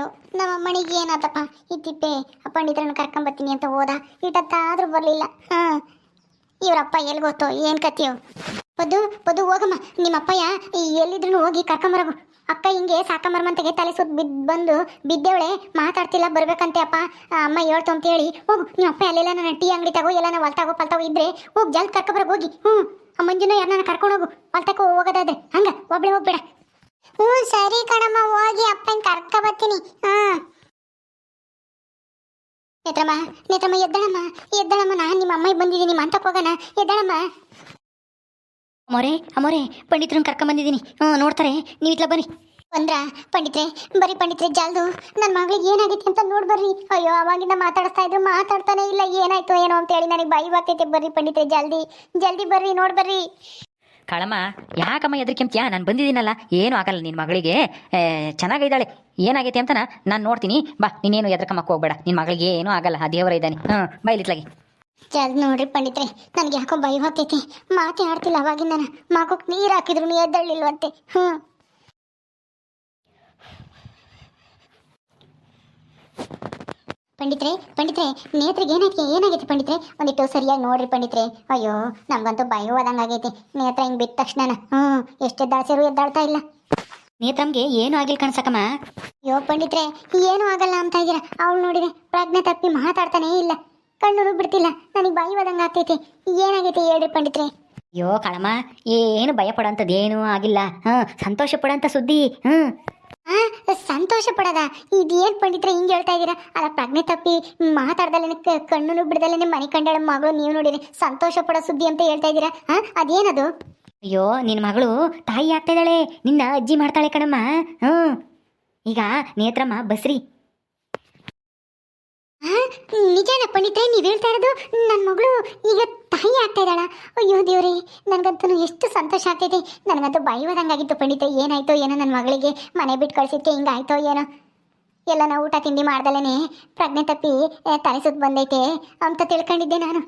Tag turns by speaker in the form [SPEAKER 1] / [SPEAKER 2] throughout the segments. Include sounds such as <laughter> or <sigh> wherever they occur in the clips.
[SPEAKER 1] ಅಯ್ಯೋ ನಮ್ಮ ಅಮ್ಮನಿಗೆ ಏನಾತಪ್ಪ? ಈ ತಿಪ್ಪೆ ಪಂಡಿತರನ್ನ ಕರ್ಕೊಂಬರ್ತೀನಿ ಅಂತ ಹೋದ. ಇಟ್ಟತ್ತಾದ್ರೂ ಬರಲಿಲ್ಲ. ಹಾಂ. ಇವರಪ್ಪ ಎಲ್ಲಿ ಗೊತ್ತೋ ಏನು ಕತಿಯೋ ಪದು ಪದು ಹೋಗಮ್ಮ. ನಿಮ್ಮ ಅಪ್ಪಯ್ಯ ಎಲ್ಲಿದ್ರು ಹೋಗಿ ಕರ್ಕೊಂಬರಗು. ಅಕ್ಕ ಹಿಂಗೆ ಸಾಕಂಬರ್ಮಂತೆಗೆ ತಲೆ ಸುತ್ತ ಬಿದ್ದು ಬಂದು ಬಿದ್ದೇವಳೆ. ಮಾತಾಡ್ತಿಲ್ಲ, ಬರ್ಬೇಕಂತೆ ಅಪ್ಪ. ಅಮ್ಮ ಹೇಳ್ತು ಅಂತ ಹೇಳಿ, ಹೋಗು. ನಿಮ್ಮ ಅಪ್ಪ ಅಲ್ಲೆಲ್ಲ ನನ್ನ ಟೀ ಅಂಗಡಿ ತಗೋ, ಎಲ್ಲ ಹೊಲ್ತಾಗೋ, ಪಲ್ತಾಗೋ ಇದ್ರೆ ಹೋಗಿ ಜಲ್ದಿ ಕರ್ಕೊಬರಗ್ ಹೋಗಿ. ಹ್ಞೂ ಆ ಮಂಜುನ ಯಾರನ್ನ ಕರ್ಕೊಂಡು ಹೋಗು. ಹೊಲ್ತಕ್ಕೋ ಹೋಗೋದಾದ್ರೆ. ಹಂಗ? ಒಬ್ಳೆ ಹೋಗ್ಬೇಡ. ಹ್ಞೂ ಸರಿ ಕಣಮ್ಮ ಹೋಗಿ ಅಪ್ಪನ ಕರ್ಕ ಬರ್ತೀನಿ. ಹಾ. ನೇತ್ರಮ್ಮ ನೇತ್ರಮ್ಮ ಎದ್ದಣಮ್ಮ ಎದ್ದಣಮ್ಮ ನಾನು ನಿಮ್ಮ ಅಮ್ಮ ಬಂದಿದ್ದೀನಿ ಮಂತಕ್ಕೆ ಹೋಗೋಣ. ಎದ್ದಳಮ್ಮ.
[SPEAKER 2] ಅಮೋರೆ ಅಮೋರೆ ಪಂಡಿತರನ್ನ ಕರ್ಕೊಂಬಂದಿದ್ದೀನಿ ಹ್ಞೂ ನೋಡ್ತಾರೆ ನೀವು ಇಟ್ಲ ಬನ್ನಿ.
[SPEAKER 1] ಬಂದ್ರ? ಪಂಡಿತ್ರೆ ಬರೀ ಪಂಡಿತ್ರೆ ಜಾಲ್ದು. ನನ್ನ ಮಗಳಿಗೆ ಏನಾಗೈತೆ ಅಂತ ನೋಡ್ ಬರ್ರಿ. ಅಯ್ಯೋ ಅವಾಗಿಂದ ಮಾತಾಡಿಸ್ತಾ ಇದ್ರು ಮಾತಾಡ್ತಾನೆ ಇಲ್ಲ. ಏನಾಯ್ತು ಏನೋ ಅಂತ ಹೇಳಿ ನನಗೆ ಬಾಯಿ ಬಾಕೈತೆ ಬರ್ರಿ ಪಂಡಿತ್ರೆ ಜಲ್ದಿ. ಜಲ್ದಿ ಬರ್ರಿ ನೋಡ್ ಬರ್ರಿ.
[SPEAKER 2] ಕಳಮ್ಮ, ಯಾಕಮ್ಮ ಎದ್ರಿಕೆಂತ್ಯಾ ನಾನು ಬಂದಿದ್ದೀನಲ್ಲ. ಏನು ಆಗಲ್ಲ ನಿನ್ನ ಮಗಳಿಗೆ. ಚೆನ್ನಾಗಿದ್ದಾಳೆ. ಏನಾಗೈತೆ ಅಂತ ನಾನು ನೋಡ್ತೀನಿ. ಬಾ, ನೀನೇನು ಎದ್ರಕಮ್ಮಕ್ಕೆ ಹೋಗ್ಬೇಡ. ನಿನ್ನ ಮಗಳಿಗೆ ಏನೂ ಆಗಲ್ಲ. ಆ ದೇವರ ಇದ್ದಾನೆ. ಹ್ಞೂ ಬೈಲಿತ್ಲಾಗಿ
[SPEAKER 1] ಜಲ್ದಿ ನೋಡ್ರಿ ಪಂಡಿತ್ರೆ, ನನಗೆ ಯಾಕೋ ಭಯ ಹೋಗ್ತೈತಿ ಮಾತೇ ಆಡ್ತಿಲ್ಲ ಅವಾಗಿಂದ ಮಗುಕ್ ನೀರು ಹಾಕಿದ್ರು ಎದ್ದಳ್ಳಿಲ್ವಂತೆ. ಹ್ಞೂ ಪಂಡಿತ್ರೆ ಪಂಡಿತ್ರೆ ನೇತ್ರಿಗೆ ಏನಾಯ್ತು ಏನಾಗೈತೆ ಪಂಡಿತ್ರೆ? ಒಂದಿಟ್ಟು ಸರಿಯಾಗಿ ನೋಡ್ರಿ ಪಂಡಿತ್ರೆ. ಅಯ್ಯೋ ನಮ್ಗಂತೂ ಭಯ ಆಗೈತೆ. ನೇತ್ರ ಹಿಂಗೆ ಬಿದ್ದ ತಕ್ಷಣ ಹ್ಞೂ ಎಷ್ಟು ಎದ್ದಾಳ್ಸಿರು ಎದ್ದಾಡ್ತಾ ಇಲ್ಲ.
[SPEAKER 2] ನೇತ್ರಮ್ಗೆ ಏನೂ ಆಗಿಲ್ಲ ಕಣ್ಸಕಮ್ಮ.
[SPEAKER 1] ಅಯ್ಯೋ ಪಂಡಿತ್ರೆ ಏನೂ ಆಗಲ್ಲ ಅಂತ ಇದ್ದೀರಾ? ಅವಳು ನೋಡಿದೆ ಪ್ರಜ್ಞೆ ತಪ್ಪಿ ಮಾತಾಡ್ತಾನೇ ಇಲ್ಲ. ಕಣ್ಣು ಬಿಡ್ತಿಲ್ಲ ನನಗೆ ಭಯವಾದಂಗೆ ಹೋದಂಗೆ ಆಗ್ತೈತೆ. ಏನಾಗೈತೆ ಹೇಳ್ರಿ ಪಂಡಿತ್ರೆ?
[SPEAKER 2] ಅಯ್ಯೋ ಕಳಮ್ಮ ಏನು ಭಯ ಪಡೋಂಥದ್ದು ಏನೂ ಆಗಿಲ್ಲ. ಹಾಂ ಸಂತೋಷ ಪಡೋಂಥ ಸುದ್ದಿ. ಹ್ಞೂ
[SPEAKER 1] ಸಂತೋಷ ಪಡದ ಇದೇನ್ ಪಂಡಿತ್ರೆ, ಹಿಂಗೆ ಹೇಳ್ತಾ ಇದ್ದೀರಾ? ಅಲ್ಲ, ಪ್ರಜ್ಞೆ ತಪ್ಪಿ ಮಾತಾಡ್ದಲ್ಲೇನೆ ಕಣ್ಣು ಬಿಡ್ದಲ್ಲೇ ಮನೆ ಕಂಡಳ ಮಗಳು ನೀವು ನೋಡಿರಿ. ಸಂತೋಷ ಪಡೋ ಸುದ್ದಿ ಅಂತ ಹೇಳ್ತಾ ಇದ್ದೀರಾ? ಹಾ ಅದೇನದು?
[SPEAKER 2] ಅಯ್ಯೋ ನಿನ್ನ ಮಗಳು ತಾಯಿ ಆಗ್ತಾ ಇದ್ದಾಳೆ. ನಿನ್ನ ಅಜ್ಜಿ ಮಾಡ್ತಾಳೆ ಕಣಮ್ಮ. ಹ್ಞೂ ಈಗ ನೇತ್ರಮ್ಮ, ಬಸ್ರಿ.
[SPEAKER 1] ನಿಜಾನ ಪಂಡಿತ, ನೀವು ಹೇಳ್ತಾ ಇರೋದು ನನ್ನ ಮಗಳು ಈಗ ತಾಯಿ ಆಗ್ತಾ ಇದ್ದಾಳ. ಅಯ್ಯೋ ದೇವ್ರಿ, ನನಗಂತೂ ಎಷ್ಟು ಸಂತೋಷ ಆಗ್ತೈತೆ ನನಗಂತೂ ಬಾಯಿ ಪಂಡಿತ, ಏನಾಯ್ತೋ ಏನೋ ನನ್ನ ಮಗಳಿಗೆ ಮನೆ ಬಿಟ್ಟು ಕಳ್ಸಿದ್ಕೆ ಹಿಂಗಾಯ್ತೋ ಏನೋ. ಎಲ್ಲ ನಾವು ಊಟ ತಿಂಡಿ ಮಾಡ್ದಲೇ ಪ್ರಜ್ಞೆ ತಪ್ಪಿ ತಲೆ ಸುತ್ತ ಬಂದೈತೆ ಅಂತ ತಿಳ್ಕೊಂಡಿದ್ದೆ ನಾನು.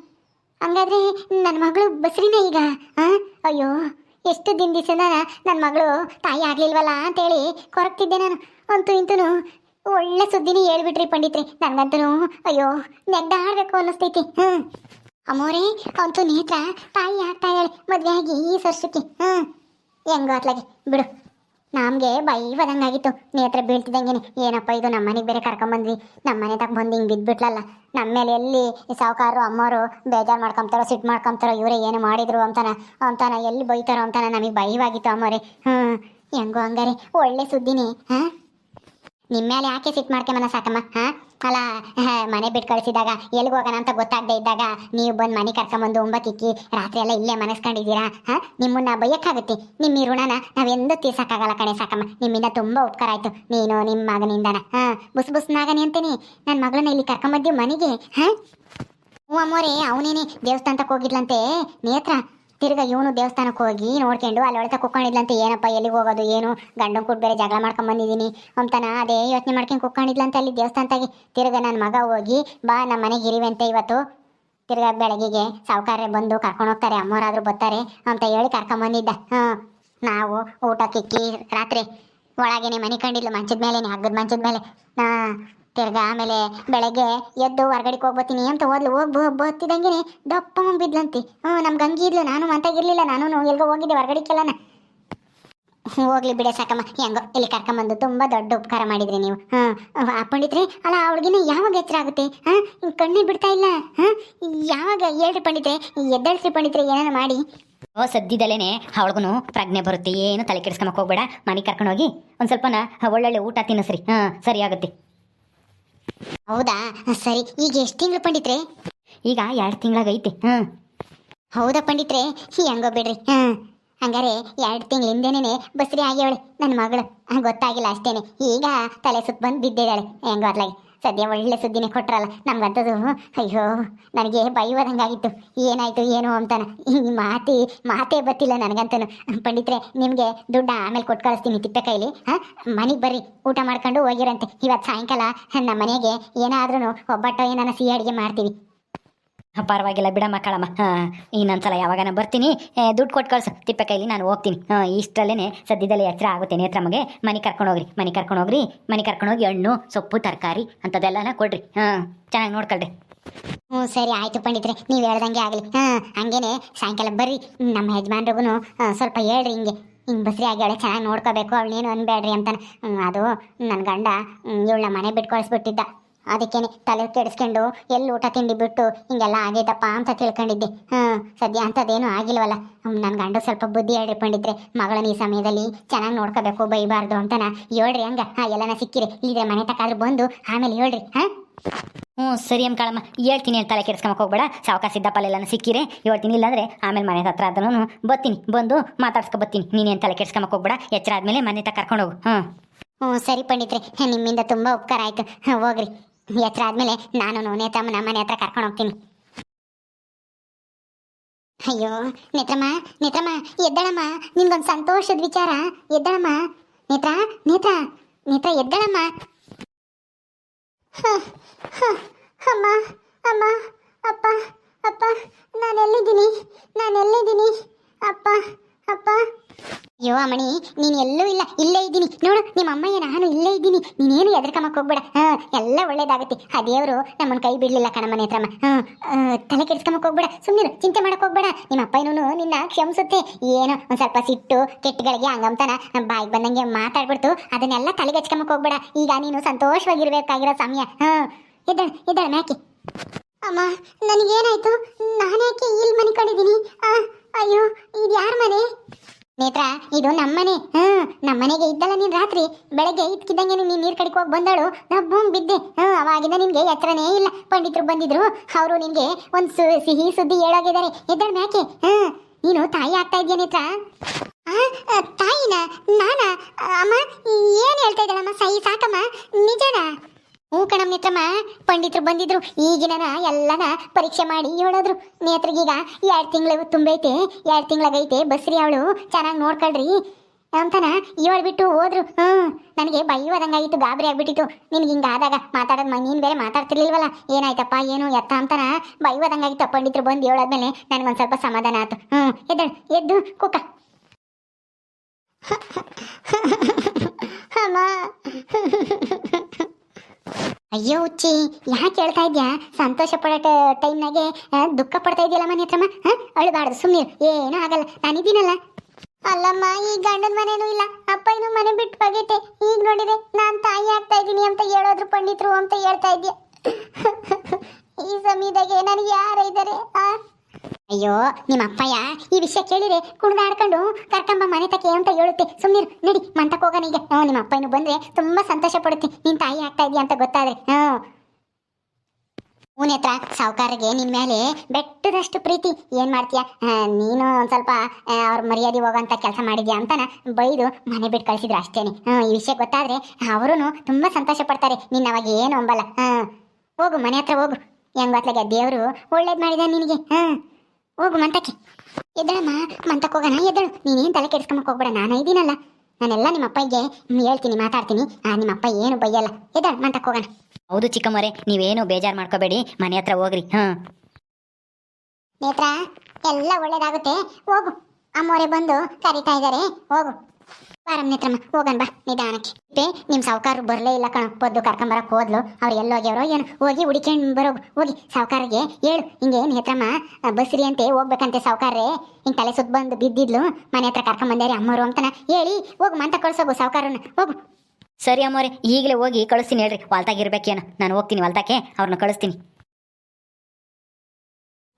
[SPEAKER 1] ಹಂಗಾದ್ರೆ ನನ್ನ ಮಗಳು ಬಸ್ರಿನ ಈಗ? ಅಯ್ಯೋ, ಎಷ್ಟು ದಿನ ದಿವಸನ ನನ್ನ ಮಗಳು ತಾಯಿ ಆಗ್ಲಿಲ್ವಲ್ಲ ಅಂತೇಳಿ ಕೊರಗ್ತಿದ್ದೆ ನಾನು. ಅಂತೂ ಇಂತೂ ಒಳ್ಳೆ ಸುದ್ದಿನೇ ಹೇಳ್ಬಿಟ್ರಿ ಪಂಡಿತ್ರಿ. ನನಗಂತೂ ಅಯ್ಯೋ, ನೆಗ್ದಾಡ್ಬೇಕು ಅನ್ನಿಸ್ತೈತಿ. ಹ್ಞೂ ಅಮ್ಮೋರೇ ಅಂತೂ ನೇತ್ರ ತಾಯಿ ಆಗ್ತಾ ಹೇಳಿ ಮದುವೆ ಈ ಸರ್ಸಕ್ಕೆ ಹ್ಞೂ ಹೆಂಗೋ ಅತ್ಲಾಗೆ, ಬಿಡು. ನಮಗೆ ಬೈ ಬದಂಗಾಗಿತ್ತು ನೇತ್ರ ಬೀಳ್ತಿದ್ದಂಗೆ ಏನಪ್ಪ ಇದು ನಮ್ಮ ಮನೆಗೆ ಬೇರೆ ಕರ್ಕೊಂಬಂದ್ವಿ ನಮ್ಮ ಮನೆ ತಗ ಬಂದು ಹಿಂಗೆ ಬಿದ್ದುಬಿಟ್ಲಲ್ಲ ನಮ್ಮ ಮೇಲೆ ಎಲ್ಲಿ ಸಾವುಕಾರರು ಅಮ್ಮವರು ಬೇಜಾರು ಮಾಡ್ಕೊಂತಾರೋ ಸಿಟ್ಟು ಮಾಡ್ಕೊಂತಾರೋ ಇವರೇ ಏನು ಮಾಡಿದ್ರು ಅಂತಾನ ಅಂತಾನ, ಎಲ್ಲಿ ಬೈತಾರೋ ಅಂತಾನ ನಮಗೆ ಭಯವಾಗಿತ್ತು ಅಮ್ಮೋರೆ. ಹ್ಞೂ ಹೆಂಗೋ ಹಂಗಾರೆ, ಒಳ್ಳೆ ಸುದ್ದಿನೇ. ಹಾಂ? ನಿಮ್ಮ ಮೇಲೆ ಯಾಕೆ ಸಿಟ್ಟು ಮನ ಸಾಕಮ್ಮ, ಹಾ? ಅಲ್ಲ ಮನೆ ಬಿಟ್ಟು ಕಳಿಸಿದಾಗ ಎಲ್ಲಿಗೆ ಹೋಗೋಣ ಅಂತ ಗೊತ್ತಾಗದೆ ಇದ್ದಾಗ ನೀವು ಬಂದು ಮನೆ ಕರ್ಕೊಂಬಂದು ಒಂಬತ್ತಿಕ್ಕಿ ರಾತ್ರಿ ಎಲ್ಲ ಇಲ್ಲೇ ಮನಸ್ಕೊಂಡಿದ್ದೀರಾ, ಹಾ? ನಿಮ್ಮನ್ನ ಬೈಯಕ್ಕಾಗುತ್ತೆ. ನಿಮ್ಮ ಈ ಋಣನ ನಾವೆಂದೂ ತೀರ್ಸಕ್ಕಾಗಲ್ಲ ಕಣೆ ಸಾಕಮ್ಮ. ನಿಮ್ಮಿಂದ ತುಂಬ ಉಪಕಾರ ಆಯಿತು. ನೀನು ನಿಮ್ಮ ಮಗನಿಂದನ, ಹಾ? ಬುಸ್ ನಾಗನಿ ಅಂತೀನಿ. ನನ್ನ ಮಗಳನ್ನ ಇಲ್ಲಿ ಕರ್ಕೊಂಬಂದಿವ್ ಮನೆಗೆ, ಹಾ? ಹ್ಞೂ ಅಮ್ಮೋರೇ, ಅವನೇನೆ ದೇವಸ್ಥಾನಕ್ಕೆ ಹೋಗಿದ್ಲಂತೆ. ನೇತ್ರ ತಿರ್ಗಾ ಇವನು ದೇವಸ್ಥಾನಕ್ಕೆ ಹೋಗಿ ನೋಡ್ಕೊಂಡು ಅಲ್ಲಿ ಒಳಗೆ ಕುಕ್ಕೊಂಡಿದ್ಲಂತೆ, ಏನಪ್ಪ ಎಲ್ಲಿಗೆ ಹೋಗೋದು, ಏನು? ಗಂಡನ ಕೂಡ ಬೇರೆ ಜಗಳ ಮಾಡ್ಕೊಂಡ್ ಬಂದಿದ್ದೀನಿ ಅಂತಾನ. ಅದೇ ಯೋಚನೆ ಮಾಡ್ಕೊಂಡು ಕುಕ್ಕೊಂಡಿದ್ಲಂತೆ ಅಲ್ಲಿ ದೇವಸ್ಥಾನದಾಗೆ. ತಿರ್ಗಾ ನನ್ನ ಮಗ ಹೋಗಿ, ಬಾ ನಮ್ಮ ಮನೆಗೆ ಅಂತ ಇವತ್ತು. ತಿರ್ಗಾ ಬೆಳಗಿಗೆ ಸಾವುಕಾರ್ರೆ ಬಂದು ಕರ್ಕೊಂಡು ಹೋಗ್ತಾರೆ, ಅಮ್ಮೋರಾದ್ರೂ ಬರ್ತಾರೆ ಅಂತ ಹೇಳಿ ಕರ್ಕೊಂಬಂದಿದ್ದ ಹಾಂ, ನಾವು ಊಟಕ್ಕಿಕ್ಕಿ ರಾತ್ರಿ ಒಳಗೇನೆ ಮನೆ ಕಂಡಿಲ್ಲ ಮಂಚದ ಮೇಲೆ ಹಗ್ಗದ ಮಂಚದ ಮೇಲೆ. ನಾ ತಿರ್ಗಾ ಆಮೇಲೆ ಬೆಳಗ್ಗೆ ಎದ್ದು ಹೊರ್ಗಡೆಗೆ ಹೋಗ್ಬತ್ತೀನಿ ಅಂತ ಓದ್ಲು ಹೋಗಿ ಬತ್ತಿದಂಗೆ ದಪ್ಪ ಬಿದ್ಲಂತೆ ಹ್ಞೂ ನಮ್ಮ ಗಂಗಿ ಇದ್ಲು. ನಾನು ಮಂತಾಗಿರ್ಲಿಲ್ಲ. ನಾನು ಎಲ್ಗೋ ಹೋಗಿದ್ದೆ ಕೆಲನ. ಹೋಗ್ಲಿ ಬಿಡೆ ಸಾಕಮ್ಮ. ಹೆಂಗೋ ಇಲ್ಲಿ ಕರ್ಕೊಂಬಂದು ತುಂಬ ದೊಡ್ಡ ಉಪಕಾರ ಮಾಡಿದ್ರಿ ನೀವು. ಹಾಂ ಪಂಡಿತ್ರೆ ಅಲ್ಲ ಅವಳಿಗಿನ ಯಾವಾಗ ಎಚ್ಚರ ಆಗುತ್ತೆ? ಹಾಂ ಕಣ್ಣೇ ಬಿಡ್ತಾ ಇಲ್ಲ? ಹಾಂ ಯಾವಾಗ ಹೇಳ್ರಿ ಪಂಡಿತ್ರೆ? ಎದ್ದಳ್ಸ್ರಿ ಪಂಡಿತ್ರೆ ಏನಾರ ಮಾಡಿ.
[SPEAKER 2] ಓ ಸದ್ದಿದಲೇನೆ ಅವಳಿಗೂ ಪ್ರಜ್ಞೆ ಬರುತ್ತೆ. ಏನು ತಲೆ ಕೆಡಿಸ್ಕೊಂಬಕ್ಕೆ ಹೋಗ್ಬೇಡ. ಮನೆಗೆ ಕರ್ಕೊಂಡೋಗಿ ಒಂದು ಸ್ವಲ್ಪನ ಒಳ್ಳೊಳ್ಳೆ ಊಟ ತಿನ್ನಿಸ್ರಿ. ಹಾಂ ಸರಿ ಆಗುತ್ತೆ.
[SPEAKER 1] ಹೌದಾ? ಸರಿ. ಈಗ ಎಷ್ಟು ತಿಂಗಳು ಪಂಡಿತ್ರೆ?
[SPEAKER 2] ಈಗ ಎರಡು ತಿಂಗಳಾಗೈತೆ. ಹ್ಞೂ
[SPEAKER 1] ಹೌದಾ ಪಂಡಿತ್ರೆ? ಹೆಂಗೋ ಬಿಡ್ರಿ. ಹಾಂ. ಹಂಗಾರೆ ಎರಡು ತಿಂಗಳಿಂದೇನೆ ಬಸ್ರಿ ಆಗ್ಯವಳೆ ನನ್ನ ಮಗಳು. ಗೊತ್ತಾಗಿಲ್ಲ ಅಷ್ಟೇನೆ. ಈಗ ತಲೆ ಸುತ್ತ ಬಂದು ಬಿದ್ದಿದ್ದಾಳೆ. ಹೆಂಗೋ ಅತ್ಲಾಗೆ ಸದ್ಯ ಒಳ್ಳೆ ಸುದ್ದಿನೇ ಕೊಟ್ರಲ್ಲ ನಮ್ಗಂತದು ಅಯ್ಯೋ, ನನಗೆ ಬೈಯೋದಂಗಾಗಿತ್ತು ಏನಾಯ್ತು, ಏನು ಅಂತಾನ. ಈ ಮಾತಿ, ಮಾತೇ ಬತ್ತಿಲ್ಲ ನನಗಂತನು. ಪಂಡಿತ್ರೆ, ನಿಮಗೆ ದುಡ್ಡು ಆಮೇಲೆ ಕೊಟ್ಟು ಕಳಿಸ್ತೀನಿ ತಿಪ್ಪೆ ಕೈಲಿ. ಹಾಂ? ಮನೆಗೆ ಬರ್ರಿ, ಊಟ ಮಾಡ್ಕೊಂಡು ಹೋಗಿರಂತೆ. ಇವತ್ತು ಸಾಯಂಕಾಲ, ನಮ್ಮ ಮನೆಗೆ ಏನಾದ್ರೂ ಒಬ್ಬಟ್ಟು ಏನಾನ ಸಿಹಿ ಅಡುಗೆ ಮಾಡ್ತೀವಿ.
[SPEAKER 2] ಪರವಾಗಿಲ್ಲ ಬಿಡಮ್ಮ ಕಳಮ್ಮ ಹಾಂ, ಇನ್ನೊಂದ್ಸಲ ಯಾವಾಗನ ಬರ್ತೀನಿ. ದುಡ್ಡು ಕೊಟ್ಟು ಕಳ್ಸು. ತಿಪ್ಪೆ ಕೈಲಿ ನಾನು ಹೋಗ್ತೀನಿ. ಹಾಂ ಇಷ್ಟರಲ್ಲೇ ಸದ್ಯದಲ್ಲೇ ಎಚ್ಚರ ಆಗುತ್ತೆ ನೇತ್ರಮಗೆ ಮನೆ ಕರ್ಕೊಂಡೋಗ್ರಿ ಮನೆ ಕರ್ಕೊಂಡೋಗ್ರಿ ಮನೆ ಕರ್ಕೊಂಡೋಗಿ ಹಣ್ಣು, ಸೊಪ್ಪು, ತರಕಾರಿ ಅಂಥದ್ದೆಲ್ಲನ ಕೊಡ್ರಿ. ಹಾಂ, ಚೆನ್ನಾಗಿ ನೋಡ್ಕೊಳ್ರಿ.
[SPEAKER 1] ಹ್ಞೂ, ಸರಿ ಆಯಿತು ಪಂಡಿತ್ರೆ. ನೀವು ಹೇಳ್ದಂಗೆ ಆಗಲಿ. ಹಾಂ, ಹಂಗೇನೆ ಸಾಯಂಕಾಲ ಬರ್ರಿ. ನಮ್ಮ ಯಜಮಾನ್ರಿಗೂ ಸ್ವಲ್ಪ ಹೇಳ್ರಿ ಹಿಂಗೆ. ಹಿಂಗೆ ಬಸ್ರಿ ಆಗ್ಯಾಳೆ, ಚೆನ್ನಾಗಿ ನೋಡ್ಕೋಬೇಕು. ಅವಳೇನು ಅನ್ಬೇಡ್ರಿ ಅಂತಾನೆ. ಅದು ನನ್ನ ಗಂಡ ಇವಳನ್ನ ಮನೆ ಬಿಟ್ಟು ಕಳಿಸ್ಬಿಟ್ಟಿದ್ದ. ಅದಕ್ಕೇನೆ ತಲೆ ಕೆಡಿಸ್ಕೊಂಡು ಎಲ್ಲಿ ಊಟ ತಿಂಡಿ ಬಿಟ್ಟು ಹಿಂಗೆಲ್ಲ ಆಗೈತಪ್ಪ ಅಂತ ತಿಳ್ಕೊಂಡಿದ್ದೆ. ಹಾಂ, ಸದ್ಯ ಅಂಥದ್ದೇನು ಆಗಿಲ್ವಲ್ಲ. ನನ್ನ ಗಂಡ ಸ್ವಲ್ಪ ಬುದ್ಧಿ ಹೇಳಿಕೊಂಡಿದ್ರೆ ಮಗಳನ್ನ ಈ ಸಮಯದಲ್ಲಿ ಚೆನ್ನಾಗಿ ನೋಡ್ಕೋಬೇಕು, ಬೈಬಾರ್ದು ಅಂತನ. ಹೇಳ್ರಿ ಹಂಗ. ಹಾಂ, ಎಲ್ಲನ ಸಿಕ್ಕಿರಿ. ಇಲ್ಲಿದ್ರೆ ಮನೆ ತಕ್ಕಾದ್ರೂ ಬಂದು ಆಮೇಲೆ ಹೇಳ್ರಿ, ಹಾಂ?
[SPEAKER 2] ಹ್ಞೂ, ಸರಿ ಅಮ್ಮ ಕಳಮ್ಮ. ಹೇಳ್ತೀನಿ ಅಂತ ತಲೆ ಕೆಡ್ಸ್ಕೊಂಬಕ್ಕೆ ಹೋಗ್ಬೇಡ. ಸಾವಕಾಶ ಸಿದ್ದಪ್ಪಲ್ಲೆಲ್ಲ ಸಿಕ್ಕಿರಿ. ಹೇಳ್ತೀನಿ, ಇಲ್ಲಾಂದರೆ ಆಮೇಲೆ ಮನೆ ಹತ್ರ ಅದನ್ನು ಬರ್ತೀನಿ ಬಂದು ಮಾತಾಡ್ಸ್ಕೊ ಬರ್ತೀನಿ ನೀನೇನು ತಲೆ ಕೆಡ್ಸ್ಕೊಂಬಕ್ಕೆ ಹೋಗ್ಬೇಡ. ಎಚ್ಚರ ಆದಮೇಲೆ ಮನೆ ತಕ್ಕ ಹೋಗು. ಹಾಂ
[SPEAKER 1] ಹ್ಞೂ, ಸರಿ ಪಂಡಿತ್ರೆ. ನಿಮ್ಮಿಂದ ತುಂಬ ಉಪಕಾರ ಆಯಿತು. ಹೋಗ್ರಿ. ಎತ್ತರ ಆದಮೇಲೆ ನಾನು ನೇತ್ರಮ್ಮನ ಮನೆ ಹತ್ರ ಕರ್ಕೊಂಡು ಹೋಗ್ತೀನಿ. ಅಯ್ಯೋ, ನೇತ್ರಮ್ಮ ನೇತ್ರಮ್ಮ, ಎದ್ದಳಮ್ಮ ನಿಮ್ಗೊಂದು ಸಂತೋಷದ ವಿಚಾರ. ಎದ್ದಳಮ್ಮ, ನೇತ್ರ ನೇತ್ರ ನೇತ್ರ, ಎದ್ದಳಮ್ಮ. ಅಮ್ಮ ಅಮ್ಮ, ಅಪ್ಪ ಅಪ್ಪ ನಾನು ಎಲ್ಲಿದ್ದೀನಿ ನಾನು ಎಲ್ಲಿದ್ದೀನಿ ಅಪ್ಪ ಅಪ್ಪ. ಅಯ್ಯೋ ಅಮ್ಮಣಿ ನೀನು ಎಲ್ಲೂ ಇಲ್ಲ, ಇಲ್ಲೇ ಇದ್ದೀನಿ. ನೋಡು, ನಿಮ್ಮ ಅಮ್ಮಯ್ಯ, ನಾನು ಇಲ್ಲೇ ಇದ್ದೀನಿ. ನೀನೇನು ಎದ್ರಕಮ್ಮಕ್ಕೆ ಹೋಗ್ಬೇಡ. ಹಾಂ, ಎಲ್ಲ ಒಳ್ಳೇದಾಗುತ್ತೆ. ಆ ದೇವರು ನಮ್ಮನ್ನ ಕೈ ಬಿಡಲಿಲ್ಲ ಕಣಮ್ಮನೆ ಹತ್ರಮ್ಮ ಹಾಂ ತಲೆ ಕೆಡಿಸ್ಕಮಕ್ಕೆ ಹೋಗ್ಬೇಡ. ಸುಮ್ಮನೆ ಚಿಂತೆ ಮಾಡಕ್ಕೆ ಹೋಗ್ಬೇಡ. ನಿಮ್ಮ ಅಪ್ಪನೂ ನಿನ್ನ ಕ್ಷಮಿಸುತ್ತೆ. ಏನು ಒಂದು ಸ್ವಲ್ಪ ಸಿಟ್ಟು, ಕೆಟ್ಟಗಳಿಗೆ ಹಂಗಂತಾನ ಬಾಯಿಗೆ ಬಂದಂಗೆ ಮಾತಾಡ್ಬಿಡ್ತು. ಅದನ್ನೆಲ್ಲ ತಲೆಗೆ ಹಚ್ಕೊಂಬಕ್ಕೆ ಹೋಗ್ಬೇಡ. ಈಗ ನೀನು ಸಂತೋಷವಾಗಿರ್ಬೇಕಾಗಿರೋ ಸಮಯ. ಹಾಂ ಇದ್ದಾಳೆ ಇದ್ದಾಳೆ ಮ್ಯಾಕೆ? ಅಮ್ಮ, ನನಗೇನಾಯ್ತು? ನಾನೇಕೆ ಇಲ್ಲಿ ಮನೆ ಕಂಡಿದ್ದೀನಿ ಅಯ್ಯೋ ಇದು ಯಾರ ಮನೆ? ನೇತ್ರ ಇದು ನಮ್ಮನೆ. ಹ್ಮ್ ನಮ್ಮನೆಗೆ ಇದ್ದಲ್ಲ ನೀನ್ ರಾತ್ರಿ. ಬೆಳಗ್ಗೆ ಇದ್ಕಿದ್ದಂಗೆ ನೀನ್ ನೀರ್ ಕಡಿಕ್ ಹೋಗಿ ಬಂದಳು. ನಾ ಬೂಮ್ ಬಿದ್ದೆ. ಹ್ಮ್ ಅವಾಗಿಂದ ನಿನ್ಗೆ ಎತ್ತರನೇ ಇಲ್ಲ. ಪಂಡಿತರು ಬಂದಿದ್ರು. ಅವರು ನಿನ್ಗೆ ಒಂದ್ ಸು- ಸಿಹಿ ಸುದ್ದಿ ಹೇಳೋಗಿದ್ದಾರೆ. ಎದ್ದಳ ಮ್ಯಾಕೆ? ಹ್ಮ್ ನೀನು ತಾಯಿ ಆಗ್ತಾ ಇದೆಯಾ ನೇತ್ರ? ತಾಯಿನ? ನಾನಾ? ಅಮ್ಮ, ಏನ್ ಹೇಳ್ತಾ ಇದ್ದಾಳಮ್ಮ? ಸೈ, ಸಾಕಮ್ಮ, ನಿಜನಾ? ಹ್ಞೂ ಕಣಮ್ ನೇತ್ರಮ್ಮ ಪಂಡಿತರು ಬಂದಿದ್ರು ಈಗಿನ ಎಲ್ಲನ ಪರೀಕ್ಷೆ ಮಾಡಿ ಹೇಳೋದ್ರು. ನೇತ್ರಿಗೀಗ ಎರಡು ತಿಂಗಳು ತುಂಬೈತೆ, ಎರಡು ತಿಂಗಳಾಗೈತೆ ಬಸ್ರಿ ಅವಳು. ಚೆನ್ನಾಗಿ ನೋಡ್ಕೊಳ್ರಿ. ಅಂತಾನ ಹೇಳ್ಬಿಟ್ಟು ಹೋದ್ರು. ಹ್ಞೂ, ನನಗೆ ಬೈಯೋದಂಗಾಗಿತ್ತು ಗಾಬರಿ ಆಗ್ಬಿಟ್ಟಿತ್ತು. ನಿನಗೆ ಹಿಂಗೆ ಆದಾಗ ಮಾತಾಡೋದು ನೀನು ಬೇರೆ ಮಾತಾಡ್ತಿರ್ಲಿಲ್ವಲ್ಲ? ಏನಾಯ್ತಪ್ಪ, ಏನು? ಎತ್ತ ಅಂತಾನ ಬೈಯೋದಂಗಾಗಿತ್ತು ಪಂಡಿತರು ಬಂದು ಹೇಳಾದ್ಮೇಲೆ ನನಗೊಂದು ಸ್ವಲ್ಪ ಸಮಾಧಾನ ಆಯ್ತು ಹ್ಞೂ, ಎದ್ದಳು, ಎದ್ದು ಕುಕ್ಕ <laughs> ಅಮ್ಮ. <laughs> ಅಯ್ಯೋ ಉಚ್ಚಿ, ಯಾಕೆ ಹೇಳ್ತಾ ಇದ್ಯಾ? ಸಂತೋಷ ಪಡೋ ಟೈಮ್ನಾಗೆ ದುಃಖ ಪಡ್ತಾ ಇದೆಯಲ್ಲ ಮನೆ ಹತ್ರಮ್ಮ? ಅಳಬಾರ್ದು ಸುಮ್ಮನೆ ಏನೂ ಆಗಲ್ಲ ನಾನಿದ್ದೀನಲ್ಲ ಅಲ್ಲಮ್ಮ, ಈ ಗಂಡನ ಮನೇನೂ ಇಲ್ಲ. ಅಪ್ಪ ಇನ್ನು ಮನೆ ಬಿಟ್ಟು ಹೋಗೈತೆ ಈಗ ನೋಡಿದೆ, ನಾನು ತಾಯಿ ಆಗ್ತಾ ಇದ್ದೀನಿ ಅಂತ ಹೇಳೋದ್ರು ಪಂಡಿತರು ಅಂತ ಹೇಳ್ತಾ ಇದ್ಯಾ. ಈ ಸಮಯದಾಗೆ ನನಗೆ ಯಾರ ಇದ್ದಾರೆ? ಆ ಅಯ್ಯೋ, ನಿಮ್ಮ ಅಪ್ಪಯ್ಯ, ಈ ವಿಷಯ ಕೇಳಿದ್ರೆ ಕುಣಿದಾಡ್ಕೊಂಡು ಕರ್ಕಂಬ ಮನೆ ತಕ್ಕೆ ಅಂತ ಹೇಳುತ್ತೆ. ಸುಮ್ಮನೆ ನಡಿ ಮಂತಕ್ಕೆ ಹೋಗೋಣ ಈಗ. ಹ್ಞೂ ನಿಮ್ಮ ಅಪ್ಪಯ್ಯನು ಬಂದರೆ ತುಂಬಾ ಸಂತೋಷ ಪಡುತ್ತೆ. ನಿನ್ನ ತಾಯಿ ಆಗ್ತಾ ಇದೆಯಾ ಅಂತ ಗೊತ್ತಾದ್ರೆ ಹ್ಞೂ ಹೂನೇತ್ರ ಸಾವುಕಾರಿಗೆ ನಿನ್ ಮೇಲೆ ಬೆಟ್ಟದಷ್ಟು ಪ್ರೀತಿ. ಏನ್ ಮಾಡ್ತೀಯ? ನೀನು ಒಂದ್ ಸ್ವಲ್ಪ ಅವ್ರ ಮರ್ಯಾದೆ ಹೋಗೋಂತ ಕೆಲಸ ಮಾಡಿದ್ಯಾ ಅಂತನ ಬೈದು ಮನೆ ಬಿಟ್ಟು ಕಳಿಸಿದ್ರು ಅಷ್ಟೇನೆ. ಈ ವಿಷಯ ಗೊತ್ತಾದ್ರೆ ಅವರು ತುಂಬಾ ಸಂತೋಷ ಪಡ್ತಾರೆ. ನಿನ್ನ ಅವಾಗ ಏನು ಅಂಬಲ್ಲ, ಹ್ಮ್. ಹೋಗು, ಮನೆ ಹತ್ರ ಹೋಗು. ಹೆಂಗ್ ದೇವರು ಒಳ್ಳೇದ್ ಮಾಡಿದ ನಿನಗೆ, ಹ್ಮ್. ಹೋಗು ಮಂತಕ್ಕೆ ಎದ್ದಳಮ್ಮ ಮಂತಕ್ಕೆ ಹೋಗೋಣ ಎದ್ದಳು. ನೀನೇನು ತಲೆ ಕೆಡಿಸ್ಕೊಂಬಕ್ ಹೋಗ್ಬೇಡ ನಾನು ಇದ್ದೀನಲ್ಲ ನಾನೆಲ್ಲ ನಿಮ್ಮ ಅಪ್ಪಗೆ ಹೇಳ್ತೀನಿ ಮಾತಾಡ್ತೀನಿ. ಆ ನಿಮ್ಮ ಅಪ್ಪ ಏನು ಬೈಯಲ್ಲ. ಎದ್ದಳು ಮಂತಕ್ಕೆ ಹೋಗೋಣ.
[SPEAKER 2] ಹೌದು ಚಿಕ್ಕಮ್ಮರೆ ನೀವೇನು ಬೇಜಾರು ಮಾಡ್ಕೋಬೇಡಿ. ಮನೆ ಹತ್ರ ಹೋಗ್ರಿ ಹಾಂ
[SPEAKER 1] ನೇತ್ರ ಎಲ್ಲ ಒಳ್ಳೇದಾಗುತ್ತೆ. ಹೋಗು. ಅಮ್ಮೋರೆ ಬಂದು ಕರಿತಾ ಇದ್ದಾರೆ ಹೋಗು. ಬಾರಮ್ಮ ನೇತ್ರಮ್ಮ ಹೋಗನ್ ಬಾ ನಿಧಾನಕ್ಕೆ. ಪೇ ನಿಮ್ಮ ಸಾವುಕಾರರು ಬರಲೇ ಇಲ್ಲ ಕಣ. ಪದ್ದು ಕರ್ಕೊಂಬರಕ್ ಹೋದ್ಲು. ಅವ್ರು ಎಲ್ಲೋಗ್ಯವ್ರೋ ಏನು. ಹೋಗಿ ಹುಡಿಕೊಂಡ್ ಬರೋ ಹೋಗಿ ಸಾವುಕಾರಿಗೆ ಹೇಳು. ಹಿಂಗೇನ್ ನೇತ್ರಮ್ಮ ಆ, ಬಸ್ರಿ ಅಂತೆ ಹೋಗ್ಬೇಕಂತೆ ಸಾವುಕಾರೇ ಹಿಂಗೆ ತಲೆ ಸುತ್ತ ಬಂದು ಬಿದ್ದಿದ್ಲು. ಮನೆ ಹತ್ರ ಕರ್ಕೊಂಬಂದಾರೆ ಅಮ್ಮರು ಅಂತನ. ಹೇಳಿ ಹೋಗು ಮಂತ ಕಳ್ಸೋಗು ಸಾವುಕಾರನ ಹೋಗು.
[SPEAKER 2] ಸರಿ ಅಮ್ಮೋರೆ ಈಗಲೇ ಹೋಗಿ ಕಳಿಸ್ತೀನಿ ಹೇಳ್ರಿ. ಹೊಲ್ತಾಗಿರ್ಬೇಕೇನು ನಾನು ಹೋಗ್ತೀನಿ ಹೊಲ್ತಾಕೆ ಅವ್ರನ್ನ ಕಳಿಸ್ತೀನಿ.